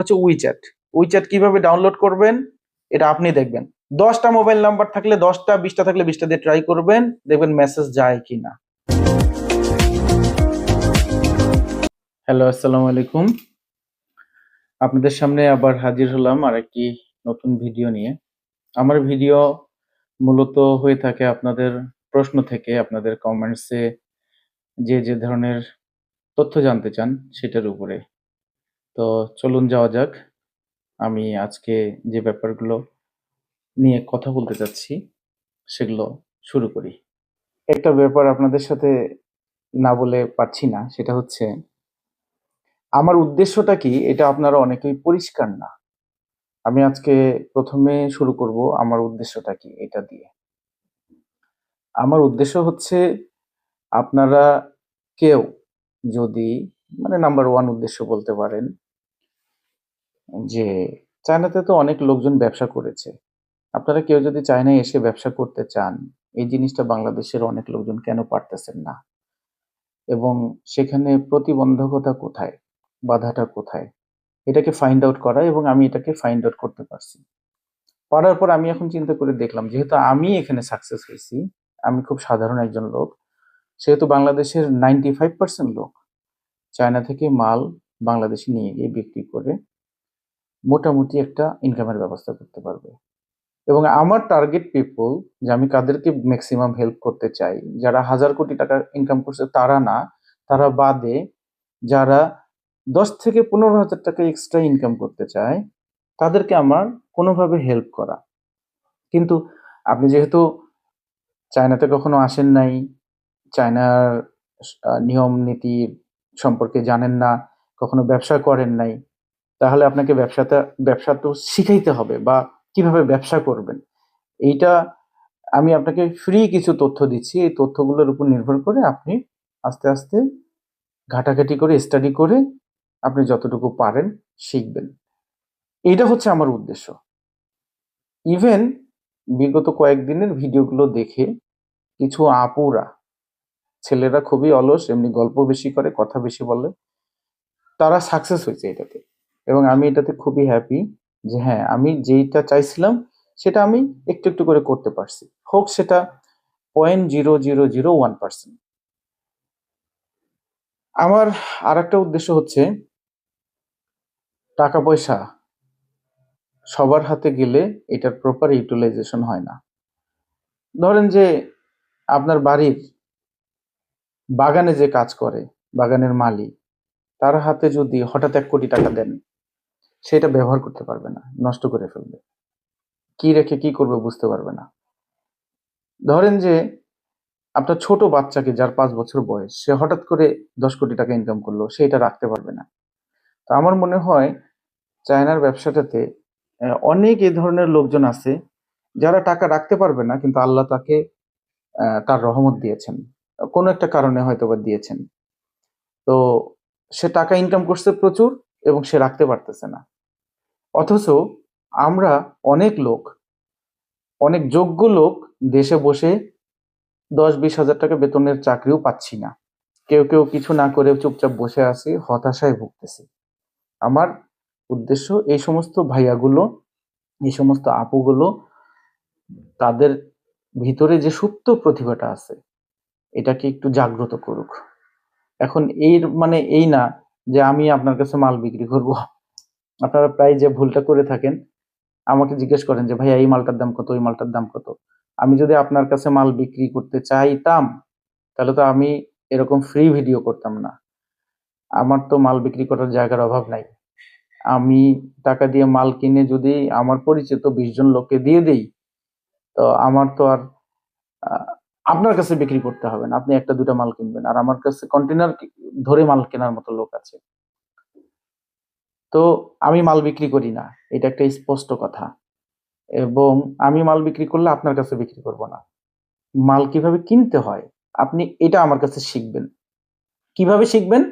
হচ্ছে WeChat WeChat কীভাবে download করবেন, এটা আপনি দেখবেন। দশটা মোবাইল নাম্বার থাকলে দশটা, বিশটা থাকলে বিশটা দিয়ে ট্রাই করবেন, দেখবেন মেসেজ যায় কিনা। হ্যালো আসসালামু আলাইকুম। আপনাদের সামনে আবার হাজির হলাম আরেকটি নতুন ভিডিও নিয়ে। আমার ভিডিও মূলত হয়ে থাকে আপনাদের প্রশ্ন থেকে, আপনাদের কমেন্টসে যে যে ধরনের তথ্য জানতে চান, সেটার উপরে। তো চলুন যাওয়া যাক। আমি আজকে যে ব্যাপারগুলো নিয়ে কথা বলতে চাচ্ছি সেগুলো শুরু করি। একটা ব্যাপার আপনাদের সাথে না বলে পারছি না, সেটা হচ্ছে, আমার উদ্দেশ্যটা কি? এটা আপনারা অনেকেই পরিষ্কার না। আমি আজকে প্রথমে শুরু করব আমার উদ্দেশ্যটা কি, এটা দিয়ে। আমার উদ্দেশ্য হচ্ছে, আপনারা কেউ যদি মানে নাম্বার ওয়ান উদ্দেশ্য বলতে পারেন যে চায়নাতে তো অনেক লোকজন ব্যবসা করেছে। আপনারা কেউ যদি চায়নায় এসে ব্যবসা করতে চান, এই জিনিসটা বাংলাদেশের অনেক লোকজন কেন পারতেছেন না? এবং সেখানে প্রতিবন্ধকতা কোথায়? বাধাটা কোথায়? এটাকে ফাইন্ড আউট করা এবং আমি এটাকে ফাইন্ড আউট করতে পারছি। পারার পর আমি এখন চিন্তা করে দেখলাম, যেহেতু আমি এখানে সাকসেস হয়েছি, আমি খুব সাধারণ একজন লোক, সেহেতু বাংলাদেশের নাইনটি ফাইভ পার্সেন্ট লোক চায়না থেকে মাল বাংলাদেশে নিয়ে গিয়ে বিক্রি করে মোটামুটি একটা ইনকামের ব্যবস্থা করতে পারবে। এবং আমার টার্গেট পিপল যে আমি কাদেরকে ম্যাক্সিমাম হেল্প করতে চাই, যারা হাজার কোটি টাকা ইনকাম করছে, তারা না, তারা বাদে যারা দশ থেকে পনেরো হাজার টাকা এক্সট্রা ইনকাম করতে চায়, তাদেরকে আমার কোনোভাবে হেল্প করা। কিন্তু আপনি যেহেতু চায়নাতে কখনো আসেন নাই, চায়নার নিয়ম নীতি সম্পর্কে জানেন না, কখনো ব্যবসা করেন নাই তাহলে আপনাকে ব্যবসাটা, ব্যবসা তো শিখাইতে হবে বা কীভাবে ব্যবসা করবেন। এইটা আমি আপনাকে ফ্রি কিছু তথ্য দিচ্ছি। এই তথ্যগুলোর উপর নির্ভর করে আপনি আস্তে আস্তে ঘাটাঘাটি করে স্টাডি করে আপনি যতটুকু পারেন শিখবেন। এইটা হচ্ছে আমার উদ্দেশ্য। ইভেন বিগত কয়েকদিনের ভিডিওগুলো দেখে কিছু আপুরা, ছেলেরা খুবই অলস, এমনি গল্প বেশি করে, কথা বেশি বলে, তারা সাকসেস হয়েছে এটাতে। এবং আমি এটাতে খুবই হ্যাপি যে হ্যাঁ আমি যেইটা চাইছিলাম, সেটা আমি একটু একটু করে করতে পারছি। হোক সেটা point zero zero zero one percent আমার আর একটা উদ্দেশ্য হচ্ছে টাকা পয়সা সবার হাতে গেলে এটার প্রপার ইউটিলাইজেশন হয় না। ধরেন যে আপনার বাড়ির বাগানে যে কাজ করে, বাগানের মালিক, তার হাতে যদি হঠাৎ এক কোটি টাকা দেন সেটা ব্যবহার করতে পারবে না, নষ্ট করে ফেলবে। কি রেখে কি করবে বুঝতে পারবে না। ধরেন যে, আপনার ছোট বাচ্চাকে যার পাঁচ বছর বয়স, সে হঠাৎ করে দশ কোটি টাকা ইনকাম করল সেটা রাখতে পারবে না। তো আমার মনে হয়, চায়নার ব্যবসাটাতে অনেক এ ধরনের লোকজন আছে, যারা টাকা রাখতে পারবে না, কিন্তু আল্লাহ তাকে তার রহমত দিয়েছেন। কোনো একটা কারণে হয়তো বা দিয়েছেন। তো সে টাকা ইনকাম করছে প্রচুর, এবং সে রাখতে পারতেছে না। অথচ আমরা অনেক লোক, অনেক যোগ্য লোক দেশে বসে দশ বিশ হাজার টাকা বেতনের চাকরিও পাচ্ছি না। কেউ কেউ কিছু না করে চুপচাপ বসে আছি, হতাশায় ভুগতেছি। আমার উদ্দেশ্য এই সমস্ত ভাইয়াগুলো, এই সমস্ত আপুগুলো, তাদের ভিতরে যে সুপ্ত প্রতিভাটা আছে, এটাকে একটু জাগ্রত করুক। এখন এর মানে এই না যে আমি আপনার কাছে মাল বিক্রি করব। আপনারা প্রায় যে ভুলটা করে থাকেন, আমাকে জিজ্ঞেস করেন যে, ভাইয়া, এই মালটার দাম কত? এই মালটার দাম কত? আমি যদি আপনার কাছে মাল বিক্রি করতে চাইতাম, তাহলে তো আমি এরকম ফ্রি ভিডিও করতাম না। আমার তো মাল বিক্রি করার জায়গার অভাব নাই। আমি টাকা দিয়ে মাল কিনে যদি আমার পরিচিত বিশ জন লোককে দিয়ে দেই, তো আমার তো আর আপনার কাছে বিক্রি করতে হবে না। আপনি একটা, দুটা মাল কিনবেন। আর আমার কাছে কন্টেনার ধরে মাল কেনার মতো লোক আছে। তো আমি মাল বিক্রি করি না। এটা একটা স্পষ্ট কথা। এবং আমি মাল বিক্রি করলে আপনার কাছে বিক্রি করব না। মাল কীভাবে কিনতে হয়? আপনি এটা আমার কাছে শিখবেন। কীভাবে শিখবেন?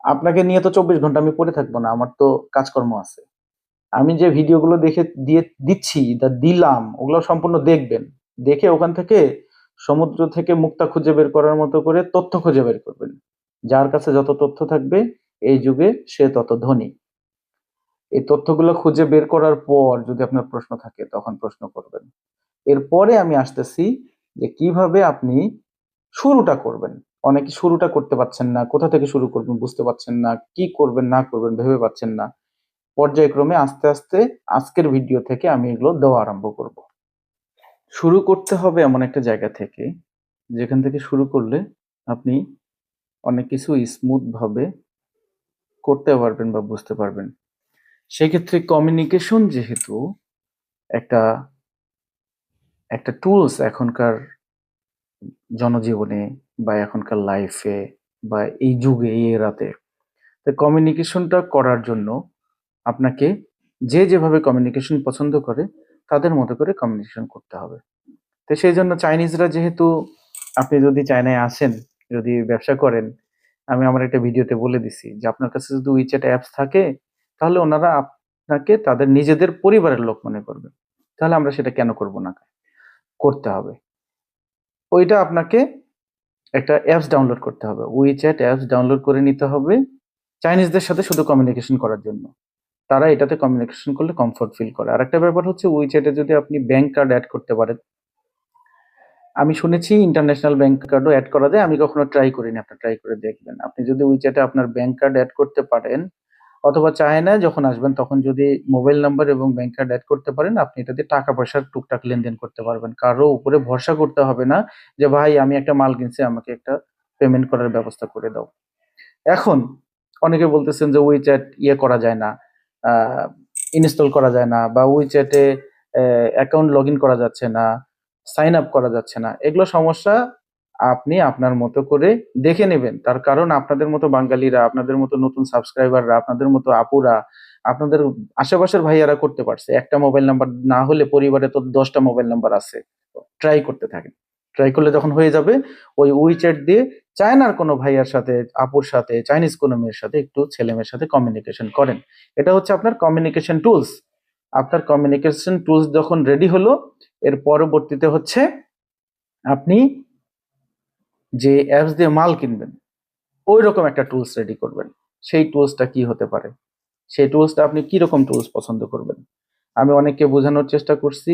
আপনাকে নিয়ে তো চব্বিশ ঘণ্টা আমি পড়ে থাকব না, আমার তো কাজকর্ম আছে। আমি যে ভিডিওগুলো দেখে দিয়ে দিচ্ছি দা দিলাম, ওগুলো সম্পূর্ণ দেখবেন। দেখে ওখান থেকে সমুদ্র থেকে মুক্তা খুঁজে বের করার মতো করে তথ্য খুঁজে বের করবেন। যার কাছে যত তথ্য থাকবে, এই যুগে সে তত ধনী। এই তথ্যগুলো খুঁজে বের করার পর যদি আপনার প্রশ্ন থাকে, তখন প্রশ্ন করবেন। এরপরে আমি আসতেছি যে কীভাবে আপনি শুরুটা করবেন। অনেকে শুরুটা করতে পারছেন না, কোথা থেকে শুরু করবেন বুঝতে পারছেন না, কি করবেন, না করবেন ভেবে পাচ্ছেন না। পর্যায়ক্রমে আস্তে আস্তে আজকের ভিডিও থেকে আমি এগুলো দেওয়া আরম্ভ করব। শুরু করতে হবে এমন একটা জায়গা থেকে, যেখান থেকে শুরু করলে আপনি অনেক কিছু স্মুথ ভাবে করতে পারবেন বা বুঝতে পারবেন। সেক্ষেত্রে কমিউনিকেশন যেহেতু একটা একটা টুলস এখনকার জনজীবনে বা এখনকার লাইফে বা এই যুগে, এই এরাতে, তো কমিউনিকেশনটা করার জন্য আপনাকে যে যেভাবে কমিউনিকেশন পছন্দ করে, তাদের মতো করে কমিউনিকেশন করতে হবে। তো সেই জন্য চাইনিজরা যেহেতু, আপনি যদি চায়নায় আসেন, যদি ব্যবসা করেন, আমি আমার একটা ভিডিওতে বলে দিছি যে, আপনার কাছে যদি উইচ্যাট অ্যাপস থাকে তাহলে ওনারা আপনাকে তাদের নিজেদের পরিবারের লোক মনে করবে। তাহলে আমরা সেটা কেন করব না? করতে হবে। ওইটা আপনাকে একটা অ্যাপস ডাউনলোড করতে হবে। উইচ্যাট অ্যাপস ডাউনলোড করে নিতে হবে চাইনিজদের সাথে শুধু কমিউনিকেশন করার জন্য। তারা এটাতে কমিউনিকেশন করলে কমফোর্ট ফিল করে। আর একটা ব্যাপার হচ্ছে উইচ্যাটে যদি আপনি ব্যাংক কার্ড অ্যাড করতে পারেন। আমি শুনেছি ইন্টারন্যাশনাল ব্যাংক কার্ডও অ্যাড করা যায়। আমি কখনো ট্রাই করিনি। আপনি ট্রাই করে দেখবেন। আপনি যদি উইচ্যাটে আপনার ব্যাংক কার্ড অ্যাড করতে পারেন অথবা চায় না, যখন আসবেন তখন যদি মোবাইল নাম্বার এবং ব্যাংক কার্ড অ্যাড করতে পারেন, আপনি এটাতে টাকা পয়সার টুকটাক লেনদেন করতে পারবেন। কারও উপরে ভরসা করতে হবে না যে, ভাই, আমি একটা মাল কিনছি, আমাকে একটা পেমেন্ট করার ব্যবস্থা করে দাও। এখন অনেকে বলতেছেন যে উইচ্যাট ইয়ে করা যায় না ইনস্টল করা যায় না বা উইচ্যাটে অ্যাকাউন্ট লগ ইন করা যাচ্ছে না সাইন আপ করা যাচ্ছে না। এগুলো সমস্যা আপনি আপনার মতো করে দেখে নেবেন। তার কারণ আপনাদের মতো বাঙালিরা, আপনাদের মতো নতুন সাবস্ক্রাইবাররা আপনাদের মতো আপুরা, আপনাদের আশেপাশের ভাইয়ারা করতে পারছে। একটা মোবাইল নাম্বার না হলে পরিবারে তো দশটা মোবাইল নাম্বার আছে। ট্রাই করতে থাকেন। ট্রাই করলে যখন হয়ে যাবে, ওই উইচ্যাট দিয়ে চায়নার কোনো ভাইয়ার সাথে, আপুর সাথে চাইনিজ কোনো মেয়ের সাথে একটু ছেলে মেয়ের সাথে কমিউনিকেশন করেন। এটা হচ্ছে আপনার কমিউনিকেশন টুলস আপনার কমিউনিকেশন টুলস যখন রেডি হলো, এর পরবর্তীতে হচ্ছে আপনি যে অ্যাপস দিয়ে মাল কিনবেন ওই রকম একটা টুলস রেডি করবেন। সেই টুলসটা কি হতে পারে? সেই টুলসটা আপনি কি রকম টুলস পছন্দ করবেন? আমি অনেককে বোঝানোর চেষ্টা করছি,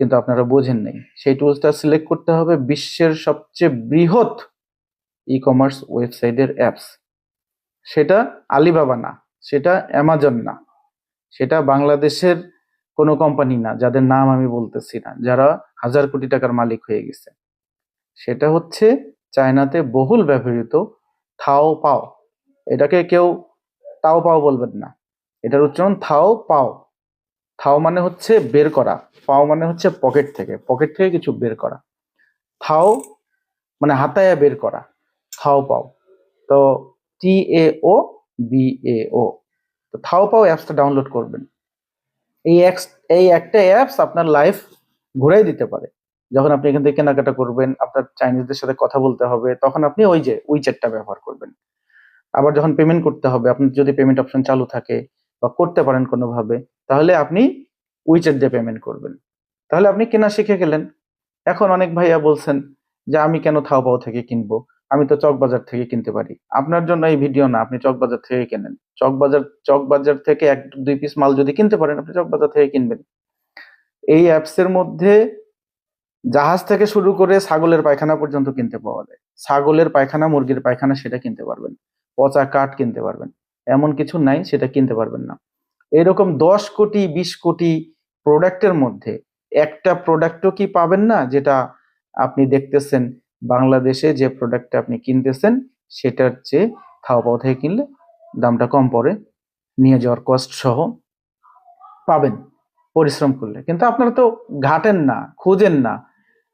কিন্তু আপনারা বোঝেন নাই। সেই টুলসটা সিলেক্ট করতে হবে বিশ্বের সবচেয়ে বৃহৎ ই কমার্স ওয়েবসাইটের অ্যাপস সেটা আলিবাবা না, সেটা অ্যামাজন না, সেটা বাংলাদেশের কোনো কোম্পানি না, যাদের নাম আমি বলতেছি না, যারা হাজার কোটি টাকার মালিক হয়ে গেছে। সেটা হচ্ছে চায়নাতে বহুল ব্যবহৃত থাও পাও। এটাকে কেউ তাও পাও বলবেন না। এটার উচ্চারণ থাও পাও। থাও মানে হচ্ছে বের করা। পাও মানে হচ্ছে পকেট থেকে। পকেট থেকে কিছু বের করা। থাও মানে হাতায়া বের করা। থাও পাও। তো টি এ ও বি এ ও তো থাও পাও অ্যাপসটা ডাউনলোড করবেন। এই এই একটা অ্যাপস আপনার লাইফ ঘুরাই দিতে পারে। যখন আপনি এখান থেকে কেনাকাটা করবেন, আপনার চাইনিজদের সাথে কথা বলতে হবে, তখন আপনি ওই যে উইচ্যাটটা ব্যবহার করবেন। আবার যখন পেমেন্ট করতে হবে, আপনার যদি পেমেন্ট অপশন চালু থাকে বা করতে পারেন কোনোভাবে, তাহলে আপনি উইচ্যাট দিয়ে পেমেন্ট করবেন। তাহলে আপনি কেনা শিখে গেলেন। এখন অনেক ভাইয়া বলছেন যে, আমি কেন থাওপাও থেকে কিনবো? আমি তো চকবাজার থেকে কিনতে পারি। আপনার জন্য এই ভিডিও না, আপনি চকবাজার থেকে কেনেন। চকবাজার চকবাজার থেকে এক, দুই পিস মাল যদি কিনতে পারেন, আপনি চকবাজার থেকে কিনবেন। এই অ্যাপসের মধ্যে জাহাজ থেকে শুরু করে ছাগলের পায়খানা পর্যন্ত কিনতে পাওয়া যায়। ছাগলের পায়খানা, মুরগির পায়খানা সেটা কিনতে পারবেন। পচা কাঠ কিনতে পারবেন। এমন কিছু নাই, সেটা কিনতে পারবেন না। এরকম দশ কোটি, বিশ কোটি প্রোডাক্টের মধ্যে একটা প্রোডাক্টও কি পাবেন না, যেটা আপনি দেখতেছেন বাংলাদেশে যে প্রোডাক্টটা আপনি কিনতেছেন, সেটার চেয়ে থাওপাও থেকে কিনলে দামটা কম পড়ে, নিয়ে যাওয়ার কস্ট সহ পাবেন। পরিশ্রম করলে। কিন্তু আপনারা তো ঘাটেন না, খুঁজেন না।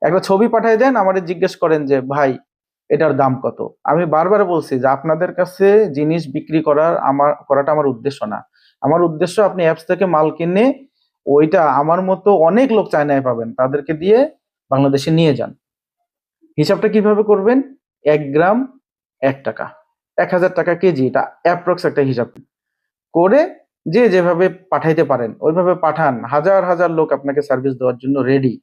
একটা ছবি পাঠাই দেন আমাদের জিজ্ঞেস করেন যে, ভাই, এটার দাম কত? আমি বারবার বলছি যে, আপনাদের কাছে জিনিস বিক্রি করার আমার, করাটা আমার উদ্দেশ্য না। আমার উদ্দেশ্য, আপনি অ্যাপস থেকে মাল কিনে ওইটা আমার মতো অনেক লোক চায়নায় পাবেন। তাদেরকে দিয়ে বাংলাদেশে নিয়ে যান। হিসাবটা কীভাবে করবেন? এক গ্রাম এক টাকা। এক হাজার টাকা কেজি। এটা অ্যাপ্রক্স একটা হিসাব। করে যে যেভাবে পাঠাইতে পারেন, ওইভাবে পাঠান। হাজার হাজার লোক আপনাকে সার্ভিস দেওয়ার জন্য রেডি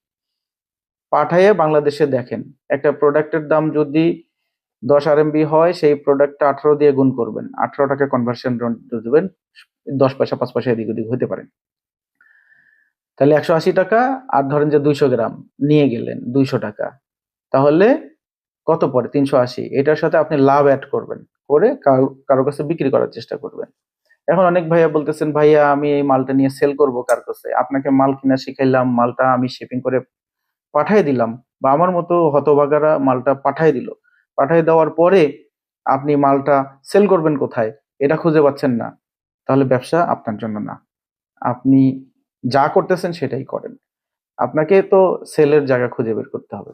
পাঠাইয়ে বাংলাদেশে দেখেন, একটা প্রোডাক্টের দাম যদি দশ আর হয়, সেই প্রোডাক্টটা আঠারো দিয়ে গুণ করবেন। আঠারো টাকা কনভার্সন দেবেন, দশ পয়সা, পাঁচ পয়সা এদিক ওদিক হতে পারেন তাহলে একশো আশি টাকা, আর ধরেন যে দুইশো গ্রাম নিয়ে গেলেন দুইশো টাকা। তাহলে কত পরে তিনশো আশি। এটার সাথে আপনি লাভ অ্যাড করবেন করে, কারও কাছে বিক্রি করার চেষ্টা করবেন। এখন অনেক ভাইয়া বলতেছেন, ভাইয়া, আমি এই মালটা নিয়ে সেল করব কার কাছে? আপনাকে মাল কিনা শিখাইলাম, মালটা আমি শিপিং করে পাঠিয়ে দিলাম। বা আমার মতো হতভাগারা মালটা পাঠিয়ে দিল। পাঠিয়ে দেওয়ার পরে আপনি মালটা সেল করবেন কোথায়? এটা খুঁজে পাচ্ছেন না। তাহলে ব্যবসা আপনার জন্য না। আপনি যা করতেছেন সেটাই করেন। আপনাকে তো সেলের জায়গা খুঁজে বের করতে হবে।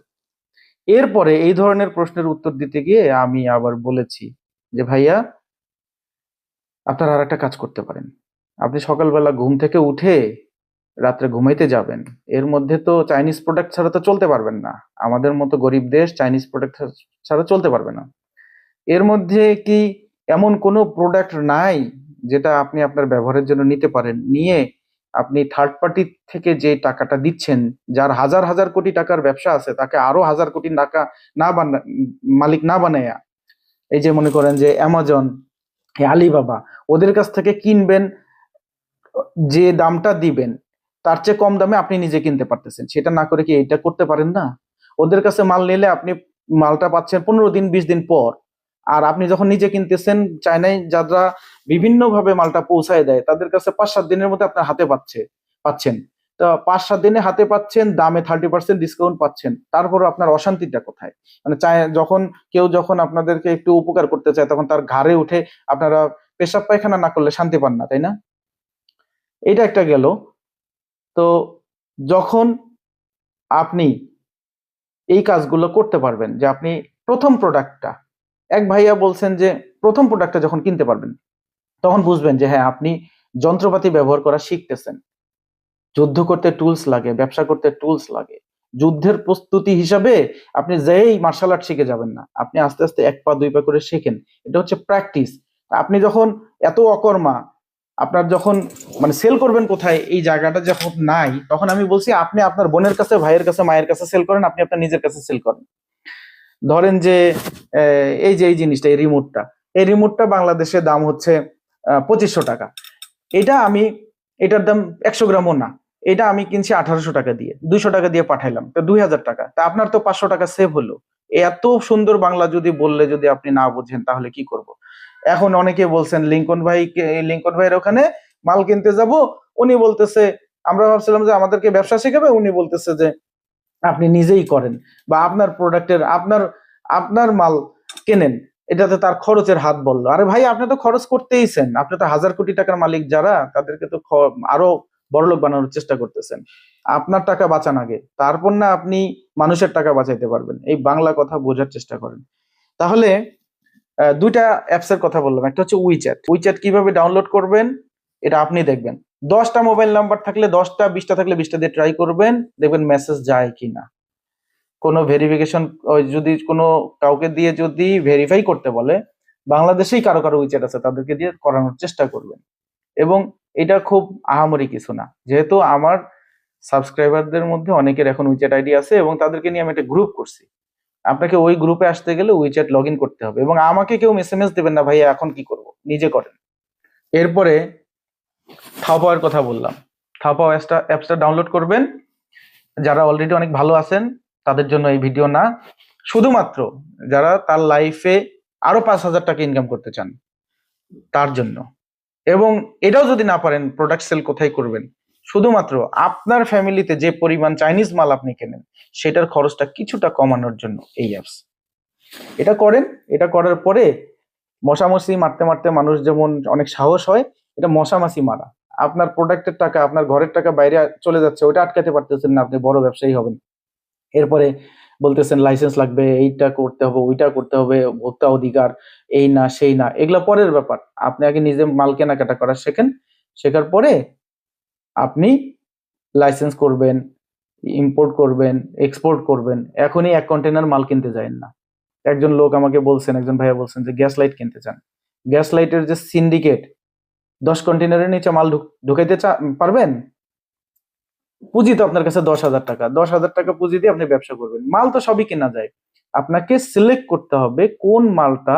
এরপরে এই ধরনের প্রশ্নের উত্তর দিতে গিয়ে আমি আবার বলেছি যে, ভাইয়া আপনারা আর একটা কাজ করতে পারেন। আপনি সকালবেলা ঘুম থেকে উঠে রাত্রে ঘুমাইতে যাবেন। এর মধ্যে তো চাইনিজ প্রোডাক্ট ছাড়া তো চলতে পারবেন না। আমাদের মতো গরিব দেশ চাইনিজ প্রোডাক্ট ছাড়া চলতে পারবে না। এর মধ্যে কি এমন কোনো প্রোডাক্ট নাই যেটা আপনি আপনার ব্যবহারের জন্য নিতে পারেন? নিয়ে আপনি থার্ড পার্টি থেকে যে টাকাটা দিচ্ছেন, যার হাজার হাজার কোটি টাকার ব্যবসা আছে, তাকে আরও হাজার কোটি টাকা না বানা মালিক না বানাইয়া এই যে মনে করেন যে অ্যামাজন আলিবাবা, ওদের কাছ থেকে কিনবেন, যে দামটা দিবেন, তার চেয়ে কম দামে আপনি নিজে কিনতে পারতেছেন। সেটা না করে কি এটা করতে পারেন না? ওদের কাছে মাল নিলে আপনি মালটা পাচ্ছেন পনেরো দিন, বিশ দিন পর। আর আপনি যখন নিজে কিনতেছেন, চায়নায় যারা বিভিন্নভাবে মালটা পৌঁছায় দেয়, তাদের কাছে পাঁচ সাত দিনের মধ্যে আপনার হাতে পাচ্ছে, পাচ্ছেন। পাঁচ সাত দিনে হাতে পাচ্ছেন, দামে থার্টি পার্সেন্ট ডিসকাউন্ট পাচ্ছেন। তারপর আপনার অশান্তিটা কোথায়? মানে চায়, যখন, কেউ যখন আপনাদেরকে একটু উপকার করতে চায়, তখন তার ঘাড়ে উঠে আপনারা পেশাব পায়খানা না করলে শান্তি পান না, তাই না? এটা একটা গেল। তো যখন আপনি এই কাজগুলো করতে পারবেন, যে আপনি প্রথম প্রোডাক্টটা এক ভাইয়া বলছেন যে প্রথম প্রোডাক্টটা যখন কিনতে পারবেন, তখন বুঝবেন যে হ্যাঁ আপনি যন্ত্রপাতি ব্যবহার করা শিখতেছেন। যুদ্ধ করতে টুলস লাগে, ব্যবসা করতে টুলস লাগে। যুদ্ধের প্রস্তুতি হিসাবে আপনি যেই মার্শাল আর্ট শিখে যাবেন না, আপনি আস্তে আস্তে এক পা, দুই পা করে শেখেন। এটা হচ্ছে প্র্যাকটিস আপনি যখন এত অকর্মা, আপনার যখন মানে সেল করবেন কোথায়, এই জায়গাটা যখন নাই, তখন আমি বলছি, আপনি আপনার বোনের কাছে, ভাইয়ের কাছে, মায়ের কাছে সেল করেন, আপনি আপনার নিজের কাছে সেল করেন। ধরেন যে এই যে, এই জিনিসটা, এই রিমোটটা এই রিমোটটা বাংলাদেশে দাম হচ্ছে পঁচিশশো টাকা। এটা আমি, এটার দাম একশো গ্রামও না। এটা আমি কিনছি আঠারোশো টাকা দিয়ে, দুইশো টাকা দিয়ে পাঠাইলাম, তো দুই হাজার টাকা। তা আপনার তো পাঁচশো টাকা সেভ হলো। এত সুন্দর বাংলা যদি বললে, যদি আপনি না বোঝেন, তাহলে কি করব? এখন অনেকে বলছেন, লিঙ্কন ভাই লিঙ্কন ভাইয়ের ওখানে মাল কিনতে যাব? উনি বলতেছে, আমরা ভাবছিলাম যে আমাদেরকে ব্যবসা শেখাবে। উনি বলতেছে যে, আপনি নিজেই করেন বা আপনার প্রোডাক্টের আপনার আপনার মাল কেনেন। এটাতে তার খরচের হাত বলল। আরে ভাই, আপনি তো খরচ করতেইছেন আপনি তো হাজার কোটি টাকার মালিক যারা, তাদেরকে তো আরও বড়লোক বানানোর চেষ্টা করতেছেন। আপনার টাকা বাঁচান আগে, তারপর না আপনি মানুষের টাকা বাঁচাইতে পারবেন। এই বাংলা কথা বোঝার চেষ্টা করেন। তাহলে দুইটা অ্যাপস এর কথা বললাম। একটা হচ্ছে উইচ্যাট উইচ্যাট কীভাবে ডাউনলোড করবেন, এটা আপনি দেখবেন। দশটা মোবাইল নাম্বার থাকলে দশটা, বিশটা থাকলে বিশটা দিয়ে ট্রাই করবেন, দেখবেন মেসেজ যায় কি না কোনো ভেরিফিকেশন যদি কোনো কাউকে দিয়ে যদি ভেরিফাই করতে বলে, বাংলাদেশেই কারও কারও উইচ্যাট আছে, তাদেরকে দিয়ে করানোর চেষ্টা করবেন। এবং এটা খুব আহামরি কিছু না। যেহেতু আমার সাবস্ক্রাইবারদের মধ্যে অনেকের এখন উইচ্যাট আইডি আছে এবং তাদেরকে নিয়ে আমি একটা গ্রুপ করছি। আপনাকে ওই গ্রুপে আসতে গেলে উইচ্যাট লগ করতে হবে এবং আমাকে কেউ এসএমএস দেবেন না, ভাইয়া, এখন কি করব? নিজে করেন। এরপরে থাপাওয়ার কথা বললাম। থাপাও অ্যাপসটা অ্যাপসটা ডাউনলোড করবেন। যারা অলরেডি অনেক ভালো আছেন, তাদের জন্য এই ভিডিও না। শুধুমাত্র যারা তার লাইফে আরও পাঁচ হাজার টাকা ইনকাম করতে চান, তার জন্য। এবং এটাও যদি না পারেন প্রোডাক্ট সেল কোথায় করবেন? শুধুমাত্র আপনার ফ্যামিলিতে যে পরিমাণ চাইনিজ মাল আপনি কেনেন, সেটার খরচটা কিছুটা কমানোর জন্য এই অ্যাপস এটা করেন, এটা করার পরে মশামশি মারতে মারতে মানুষ যেমন অনেক সাহস হয়, এটা মশামাছি মারা। আপনার প্রোডাক্টের টাকা, আপনার ঘরের টাকা বাইরে চলে যাচ্ছে ওটা আটকাতে পারতেছেন না, আপনি বড় ব্যবসায়ী হবেন। এরপরে বলতেছেন লাইসেন্স লাগবে, এইটা করতে হবে, ওইটা করতে হবে, ভোক্তা অধিকার, এই না, সেই না। এগুলা পরের ব্যাপার। আপনি আগে নিজে মাল কেনাকাটা করা শেখেন, শেখার পরে আপনি লাইসেন্স করবেন ইম্পোর্ট করবেন এক্সপোর্ট করবেন। এখনই এক কন্টেনার মাল কিনতে যাবেন না। একজন লোক আমাকে বলছেন, একজন ভাইয়া বলছেন যে গ্যাস লাইট কিনতে চান। গ্যাস লাইটের যে সিন্ডিকেট দশ কন্টেনারের নিচে মাল ঢুক- ঢুকাইতে পারবেন? পুঁজি তো আপনার কাছে দশ হাজার টাকা। দশ হাজার টাকা পুঁজি দিয়ে আপনি ব্যবসা করবেন। মাল তো সবই কেনা যায়। আপনাকে সিলেক্ট করতে হবে কোন মালটা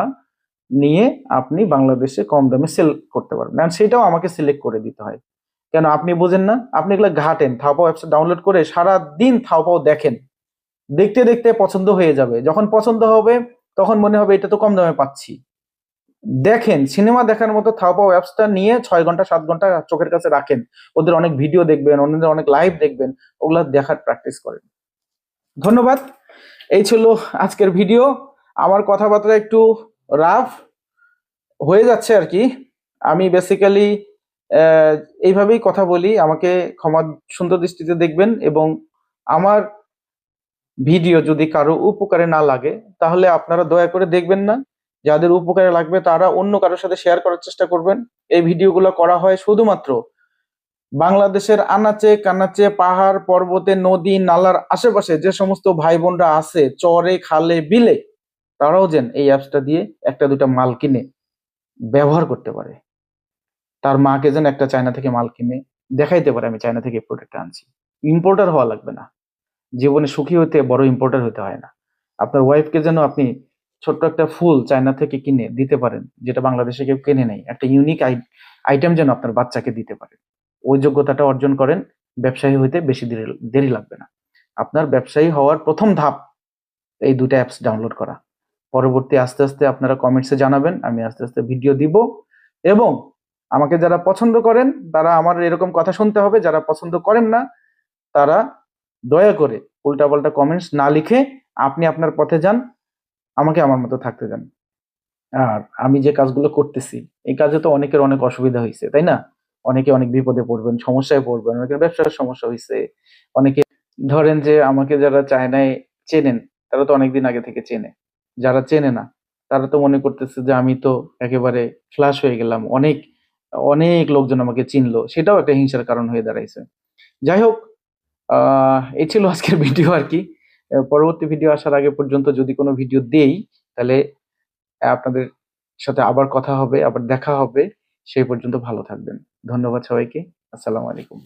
নিয়ে আপনি বাংলাদেশে কম দামে সেল করতে পারবেন। সেটাও আমাকে সিলেক্ট করে দিতে হয়। কেন? আপনি বোঝেন না? আপনি এগুলো ঘাটেন। থাওপাও অ্যাপস ডাউনলোড করে সারা দিন থাওপাও দেখেন। দেখতে দেখতে পছন্দ হয়ে যাবে। যখন পছন্দ হবে, তখন মনে হবে এটা তো কম দামে পাচ্ছি। দেখেন, সিনেমা দেখার মতো থাওপাও অ্যাপসটা নিয়ে ছয় ঘণ্টা, সাত ঘণ্টা চোখের কাছে রাখেন। ওদের অনেক ভিডিও দেখবেন ওদের অনেক লাইভ দেখবেন, ওগুলা দেখার প্র্যাকটিস করেন। ধন্যবাদ। এই ছিল আজকের ভিডিও আমার কথাবার্তা একটু রাফ হয়ে যাচ্ছে আর কি। আমি বেসিক্যালি এইভাবেই কথা বলি। আমাকে ক্ষমা, সুন্দর দৃষ্টিতে দেখবেন এবং আমার ভিডিও যদি কারও উপকারে না লাগে, তাহলে আপনারা দয়া করে দেখবেন না। যাদের উপকারে লাগবে তারা অন্য কারোর সাথে শেয়ার করার চেষ্টা করবেন। এই ভিডিওগুলো করা হয় শুধুমাত্র বাংলাদেশের আনাচে কানাচে পাহাড়, পর্বতে নদী, নালার আশেপাশে যে সমস্ত ভাই বোনরা আছে, চরে, খালে, বিলে, তারাও যেন এই অ্যাপসটা দিয়ে একটা দুটা মাল কিনে ব্যবহার করতে পারে। তার মাকে যেন একটা চায়না থেকে মাল কিনে দেখাইতে পারে, আমি চায়না থেকে প্রোডাক্ট আনছি। ইম্পোর্টার হওয়া লাগবে না। জীবনে সুখী হতে বড় ইম্পোর্টার হতে হয় না। আপনার ওয়াইফকে যেন আপনি ছোট্ট একটা ফুল চায়না থেকে কিনে দিতে পারেন, যেটা বাংলাদেশে কেউ কিনে নেই। একটা ইউনিক আইটেম যেন আপনার বাচ্চাকে দিতে পারেন ওই যোগ্যতাটা অর্জন করেন, ব্যবসায়ী হইতে বেশি দেরি লাগবে না। আপনার ব্যবসায়ী হওয়ার প্রথম ধাপ, এই দুটো অ্যাপস ডাউনলোড করা। পরবর্তী আস্তে আস্তে আপনারা কমেন্টসে জানাবেন, আমি আস্তে আস্তে ভিডিও দিব। এবং আমাকে যারা পছন্দ করেন, তারা আমার এরকম কথা শুনতে হবে, যারা পছন্দ করেন না, তারা দয়া করে উল্টাপাল্টা কমেন্টস না লিখে আপনি আপনার পথে যান। আমাকে আমার মতো থাকতে দেন। আর আমি যে কাজগুলো করতেছি, এই কাজে তো অনেকের অনেক অসুবিধা হয়েছে তাই না? অনেকে অনেক বিপদে পড়বেন, সমস্যায় পড়বেন, অনেকের ব্যবসার সমস্যা হয়েছে অনেকে ধরেন যে আমাকে যারা চায়নায় চেনেন, তারা তো অনেকদিন আগে থেকে চেনে। যারা চেনে না, তারা তো মনে করতেছে যে আমি তো একেবারে ফ্লাশ হয়ে গেলাম, অনেক অনেক লোকজন আমাকে চিনলো, সেটাও একটা হিংসার কারণ হয়ে দাঁড়াইছে। যাই হোক, আহ, এই ছিল আজকের ভিডিও আর কি। পরবর্তী ভিডিও আসার আগে পর্যন্ত যদি কোনো ভিডিও দেই, তাহলে আপনাদের সাথে আবার কথা হবে, আবার দেখা হবে। সেই পর্যন্ত ভালো থাকবেন। ধন্যবাদ সবাইকে। আসসালামু আলাইকুম।